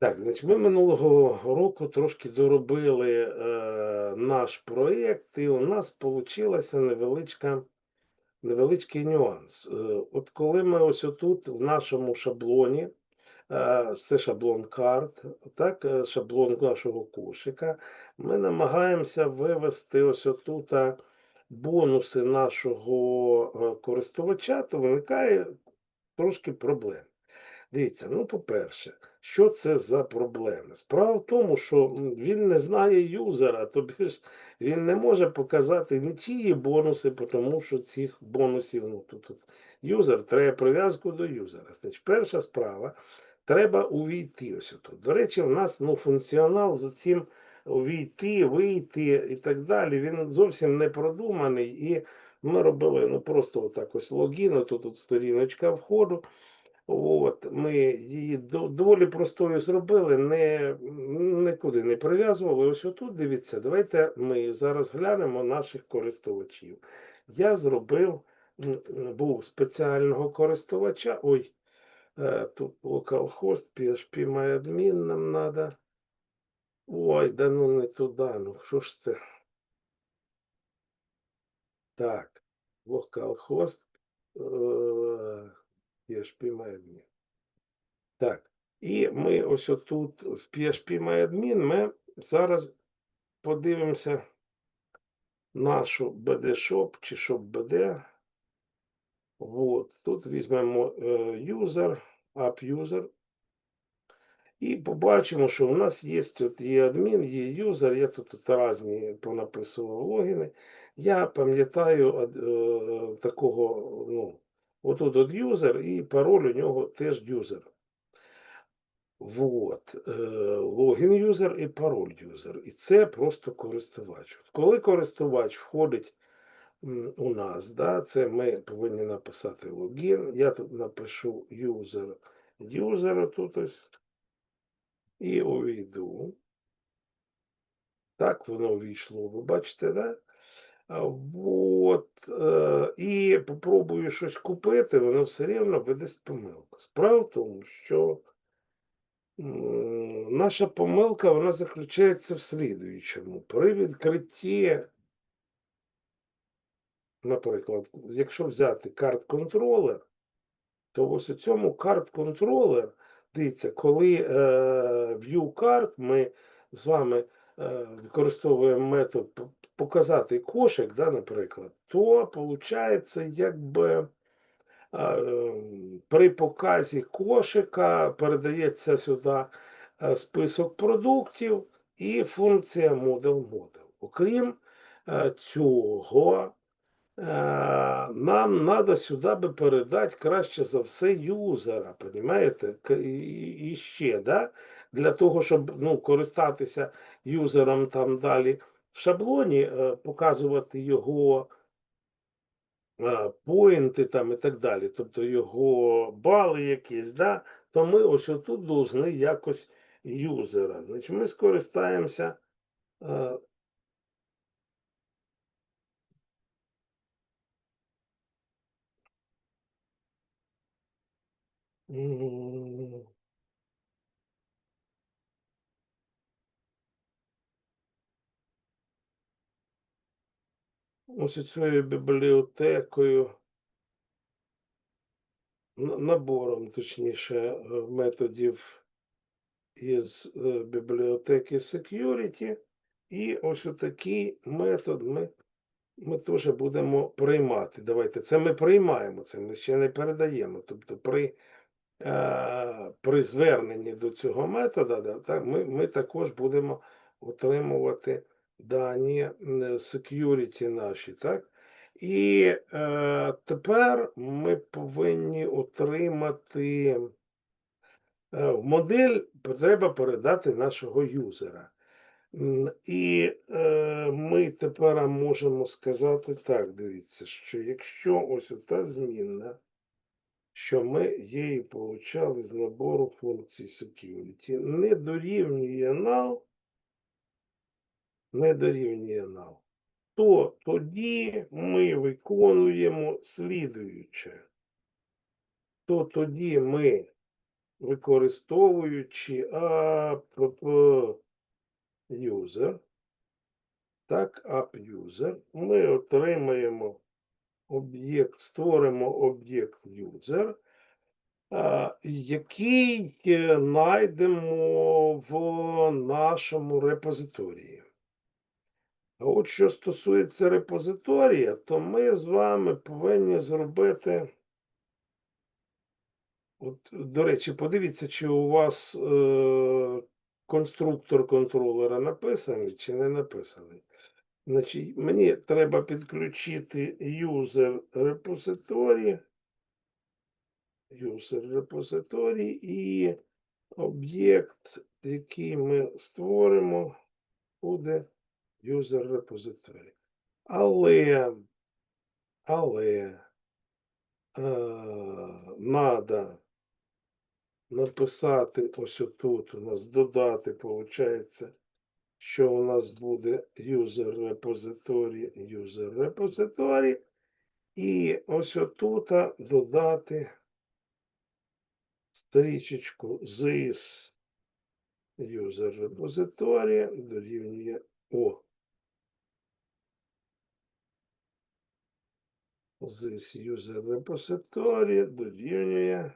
Так, значить, ми минулого року трошки доробили е, наш проєкт, і у нас получилася невеличка, невеличкий нюанс. Е, от коли ми ось отут в нашому шаблоні, е, це шаблон карт, так, е, шаблон нашого кошика, ми намагаємося вивести ось отут бонуси нашого е, користувача, то виникає трошки проблем. Дивіться, ну, по-перше, що це за проблеми? Справа в тому, що він не знає юзера, тобі ж він не може показати нічиї бонуси, тому що цих бонусів, ну тут, тут юзер, треба прив'язку до юзера. Значить, перша справа, треба увійти ось тут. До речі, в нас ну, функціонал з цим увійти, вийти і так далі, він зовсім не продуманий. І ми робили ну, просто отак ось логін, тут, тут сторіночка входу. От, ми її доволі простою зробили, не, нікуди не прив'язували. Ось отут, дивіться, давайте ми зараз глянемо наших користувачів. Я зробив, був спеціального користувача. Ой, е, тут localhost, PHP MyAdmin нам треба. Ой, да ну не туди, ну що ж це? Так, localhost, е, PHP MyAdmin. Так. І ми ось отут в PHP MyAdmin ми зараз подивимося нашу BD-shop чи shop BD. От. Тут візьмемо е, user, app user. І побачимо, що у нас є тут є адмін, є юзер, я тут, тут різні понаписував логіни. Я пам'ятаю е, такого, ну, отут от юзер, і пароль у нього теж юзер. Вот. е, Логін юзер і пароль юзер. І це просто користувач. Коли користувач входить у нас, да, це ми повинні написати логін. Я тут напишу юзер юзера тут ось. І увійду. Так, воно увійшло, ви бачите, да? Е, і попробую щось купити, воно все рівно видасть помилку. Справа в тому, що наша помилка вона заключається в слідуючому. При відкритті, наприклад, якщо взяти карт-контролер, то ось у цьому карт-контролер, дивіться, коли е, view карт, ми з вами е, використовуємо метод показати кошик, да, наприклад, то виходить, якби ем, при показі кошика передається сюди е, список продуктів і функція Model Model. Окрім е, цього, е, нам треба сюди би передати краще за все юзера, І, і ще, да? для того, щоб ну, користатися юзером там далі в шаблоні, е, показувати його е, поінти там і так далі, тобто його бали якісь, да? то ми ось отут должны якось юзера. Значить, ми скористаємося. е, Ось цією бібліотекою, набором, точніше, е, методів із е, бібліотеки Security. І ось такий метод ми, ми теж будемо приймати. Давайте, це ми приймаємо, це ми ще не передаємо. Тобто при, е, при зверненні до цього метода да, так, ми, ми також будемо отримувати дані security наші. Так? І е, тепер ми повинні отримати е, модель треба передати нашого юзера. І е, ми тепер можемо сказати так, дивіться, що якщо ось ота змінна, що ми її получали з набору функцій security, не дорівнює null, не дорівнює null, то тоді ми виконуємо слідуюче. То тоді ми використовуючи app user, так, app user, ми отримаємо об'єкт, створимо об'єкт user, який е, знайдемо в нашому репозиторії. От що стосується репозиторія, то ми з вами повинні зробити. От, до речі, подивіться, чи у вас е, конструктор контролера написаний чи не написаний. Значить, мені треба підключити user репозиторій, user репозиторій і об'єкт, який ми створимо, буде user репозиторій. Але, але е, надо написати ось отут у нас додати, виходить, що у нас буде user репозиторій, user репозиторій, і ось отут додати стрічечку this user репозиторій дорівнює O. This user репозиторій дорівнює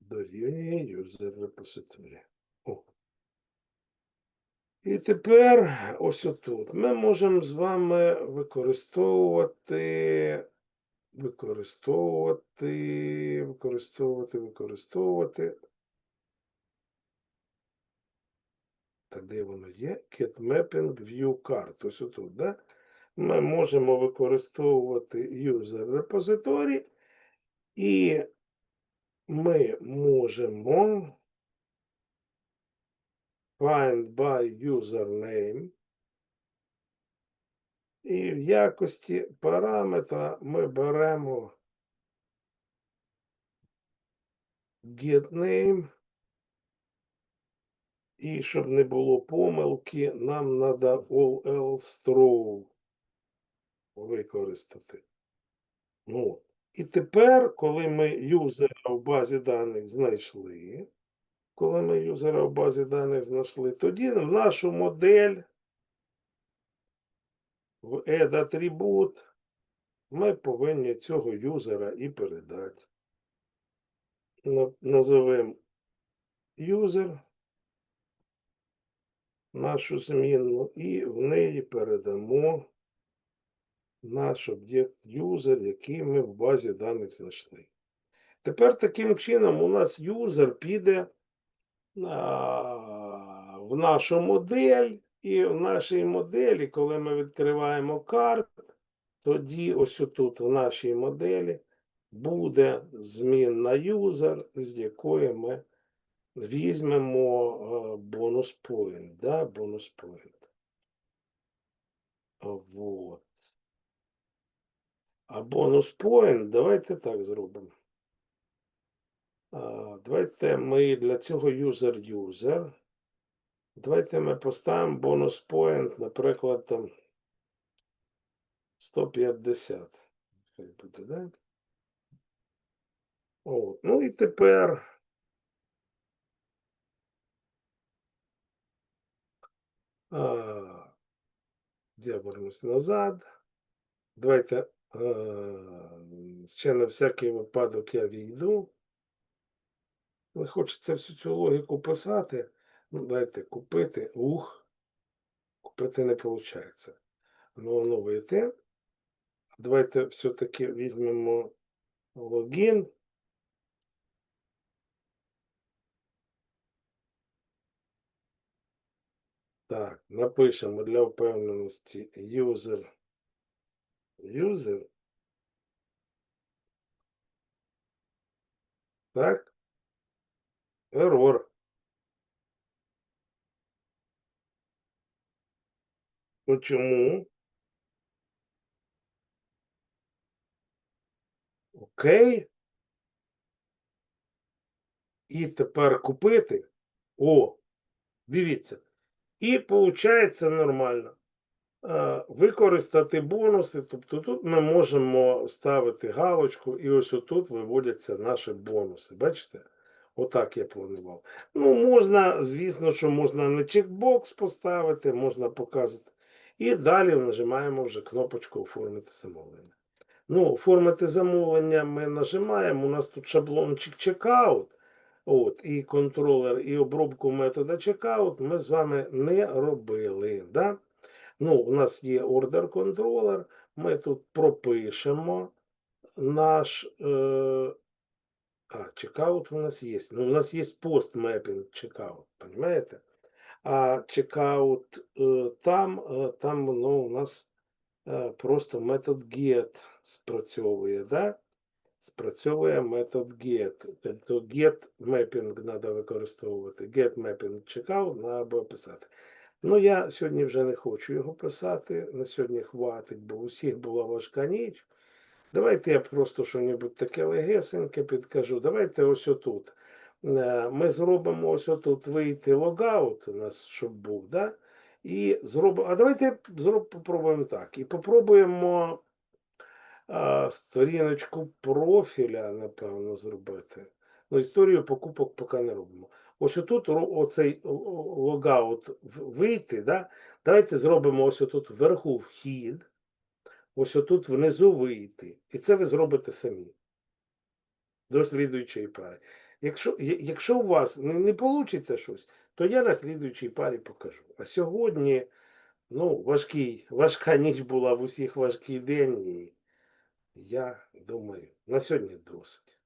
дорівнює user репозиторій. О. І тепер ось отут ми можемо з вами використовувати, використовувати, використовувати, використовувати. Та де воно є? Get Mapping View Card. Ось отут, да? Ми можемо використовувати user репозиторій і ми можемо find by username. І в якості параметра ми беремо getName. І щоб не було помилки, нам треба all else throw використати. Ну, і тепер, коли ми юзера в базі даних знайшли, коли ми юзера в базі даних знайшли, тоді в нашу модель в add attribute ми повинні цього юзера і передати. На- Назовемо user нашу змінну і в неї передамо наш об'єкт user, який ми в базі даних знайшли. Тепер таким чином у нас юзер піде а, в нашу модель, і в нашій моделі, коли ми відкриваємо карт, тоді ось тут в нашій моделі буде змінна юзер, з якої ми візьмемо е, бонус point, да, бонус point. Вот. А бонус point, давайте так зробимо. Давайте ми для цього user user. Давайте ми поставимо бонус point, наприклад, там 150. Хай буде, да? О, ну і тепер. Я вернусь назад. Давайте ще на всякий випадок я війду. Не хочеться всю цю логіку писати. Ну, дайте купити. Ух. Купити не виходить. Ну, оновити. Давайте все-таки візьмемо логін. Так, напишемо для впевненості user. User. Так. Ерор. Почому? Окей. І тепер купити. О, дивіться. І виходить нормально. використати бонуси. Тобто тут ми можемо ставити галочку, і ось отут виводяться наші бонуси. Бачите? Отак я планував. Ну, можна, звісно, що можна на чекбокс поставити, можна показати. І далі нажимаємо вже кнопочку Оформити замовлення. Ну, оформити замовлення ми нажимаємо. У нас тут шаблончик чекаут. От, і контролер, і обробку метода чекаут ми з вами не робили. Да? Ну, у нас є ордер контролер. Ми тут пропишемо наш. Е, а, чекаут у нас є. Ну, у нас є постмепінг чекаут, понимаете? А чекаут е, там, е, там ну, у нас е, просто метод get спрацьовує, да? Спрацьовує метод get. Тобто get mapping треба використовувати. Get mapping checkout треба писати. Ну, я сьогодні вже не хочу його писати. На сьогодні хватить, бо у всіх була важка ніч. Давайте я просто щось таке легесеньке підкажу. Давайте ось отут. Е, Ми зробимо ось отут вийти логаут у нас, щоб був, да? І зробимо. А давайте зроб, попробуємо так. І попробуємо сторіночку профіля, напевно, зробити. Ну, історію покупок поки не робимо. Ось отут оцей логаут вийти, да? Давайте зробимо ось отут вверху вхід, ось отут внизу вийти. І це ви зробите самі. До слідуючої пари. Якщо, якщо у вас не, не вийде щось, то я на слідуючій парі покажу. А сьогодні, ну, важкий, важка ніч була в усіх важкий день, я думаю, на сьогодні досить.